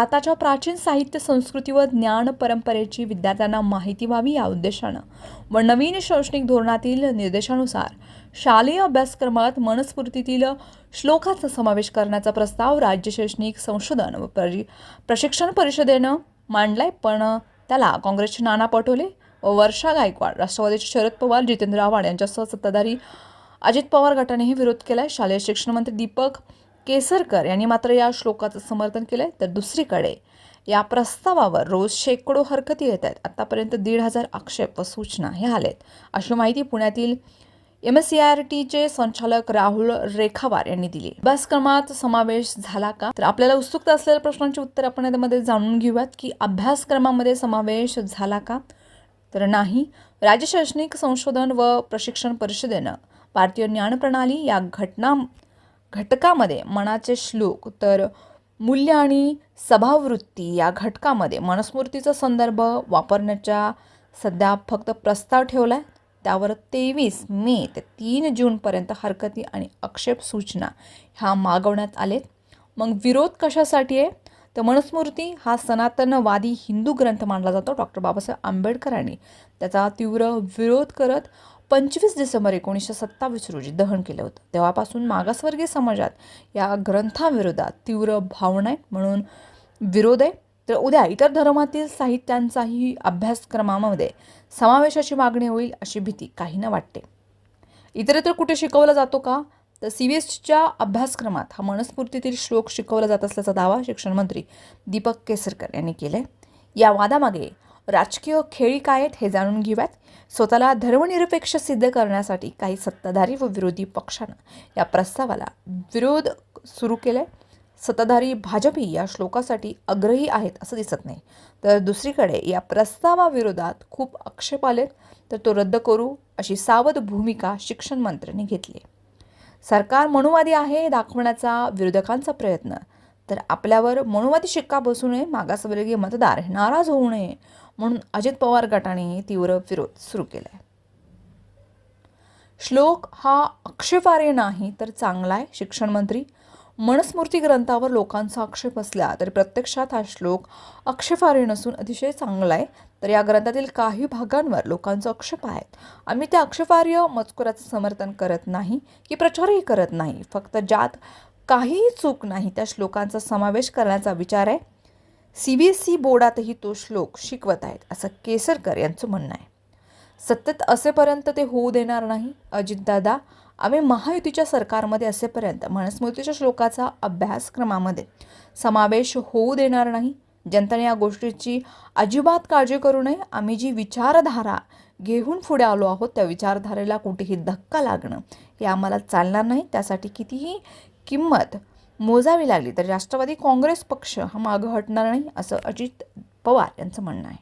भारताच्या प्राचीन साहित्य संस्कृती व ज्ञान परंपरेची विद्यार्थ्यांना माहिती व्हावी या उद्देशानं व नवीन शैक्षणिक धोरणातील निर्देशानुसार शालेय अभ्यासक्रमात मनस्फूर्तीतील श्लोकाचा समावेश करण्याचा प्रस्ताव राज्य शैक्षणिक संशोधन व परि प्रशिक्षण परिषदेनं मांडलाय. पण त्याला काँग्रेसचे नाना पटोले व वर्षा गायकवाड राष्ट्रवादीचे शरद पवार जितेंद्र आव्हाड यांच्यासह सत्ताधारी अजित पवार गटानेही विरोध केलाय. शालेय शिक्षण मंत्री दीपक केसरकर यांनी मात्र या श्लोकाचं समर्थन केलंय. तर दुसरीकडे या प्रस्तावावर रोज शेकडो हरकती येत आहेत. आत्तापर्यंत दीड हजार आक्षेप व सूचना हे आलेत. अशी माहिती पुण्यातील एम एस सी आर टीचे संचालक राहुल रेखावार यांनी दिली. अभ्यासक्रमात समावेश झाला का? तर आपल्याला उत्सुकता असलेल्या प्रश्नांची उत्तर आपण यामध्ये जाणून घेऊयात की अभ्यासक्रमामध्ये समावेश झाला का? तर नाही राज्य शैक्षणिक संशोधन व प्रशिक्षण परिषदेनं भारतीय ज्ञानप्रणाली या घटना घटकामध्ये मनाचे श्लोक तर मूल्य आणि सभावृत्ती या घटकामध्ये मनस्मृतीचा संदर्भ वापरण्याच्या सध्या फक्त प्रस्ताव ठेवला आहे त्यावर तेवीस मे ते तीन जूनपर्यंत हरकती आणि आक्षेप सूचना ह्या मागवण्यात आलेत. मग विरोध कशासाठी आहे? तर मनुस्मृती हा सनातनवादी हिंदू ग्रंथ मानला जातो. डॉक्टर बाबासाहेब आंबेडकरांनी त्याचा तीव्र विरोध करत पंचवीस डिसेंबर एकोणीसशे सत्तावीस रोजी दहन केलं होतं. तेव्हापासून मागासवर्गीय समाजात या ग्रंथाविरोधात तीव्र भावना आहे म्हणून विरोध आहे. तर उद्या इतर धर्मातील साहित्यांचाही अभ्यासक्रमामध्ये समावेशाची मागणी होईल अशी भीती काहींना वाटते. इतरत्र कुठे शिकवला जातो का? तर सी बी एसच्या अभ्यासक्रमात हा मनस्फूर्तीतील श्लोक शिकवला जात असल्याचा दावा शिक्षणमंत्री दीपक केसरकर यांनी केलाय. या वादामागे राजकीय खेळी काय आहेत हे जाणून घेऊयात. स्वतःला धर्मनिरपेक्ष सिद्ध करण्यासाठी काही सत्ताधारी व विरोधी पक्षानं या प्रस्तावाला विरोध सुरू केलाय. सत्ताधारी भाजपही या श्लोकासाठी आग्रही आहेत असं दिसत नाही. तर दुसरीकडे या प्रस्तावाविरोधात खूप आक्षेप आलेत. तर तो रद्द करू अशी सावध भूमिका शिक्षण मंत्र्यांनी घेतली सरकार मनुवादी आहे दाखवण्याचा विरोधकांचा प्रयत्न. तर आपल्यावर मनुवादी शिक्का बसू नये मागासवर्गीय मतदार हे नाराज होऊ नये म्हणून अजित पवार गटाने तीव्र विरोध सुरू केला आहे श्लोक हा आक्षेपार्ह नाही तर चांगला आहे शिक्षण मंत्री. ग्रंथावर लोकांचा आक्षेप असला तरी प्रत्यक्षात हा श्लोक आक्षेपार्ह नसून अतिशय चांगला आहे तर या ग्रंथातील काही भागांवर लोकांचा आक्षेप आहेत आम्ही त्या आक्षेपार्ह मजकुराचं समर्थन करत नाही की प्रचारही करत नाही. फक्त ज्यात काहीही चूक नाही त्या श्लोकांचा समावेश करण्याचा विचार आहे. सी बी एस ई बोर्डातही तो श्लोक शिकवत आहेत असं केसरकर यांचं म्हणणं आहे. सतत असेपर्यंत ते होऊ देणार नाही. अजितदादा आम्ही महायुतीच्या सरकारमध्ये असेपर्यंत मनुस्मृतीच्या श्लोकाचा अभ्यासक्रमामध्ये समावेश होऊ देणार नाही. जनतेने या गोष्टीची अजिबात काळजी करू नये. आम्ही जी विचारधारा घेऊन पुढे आलो आहोत त्या विचारधारेला कुठेही धक्का लागणं हे आम्हाला चालणार नाही. त्यासाठी कितीही किंमत मोजावी लागली तर राष्ट्रवादी काँग्रेस पक्ष हा मागं हटणार नाही असं अजित पवार यांचं म्हणणं आहे.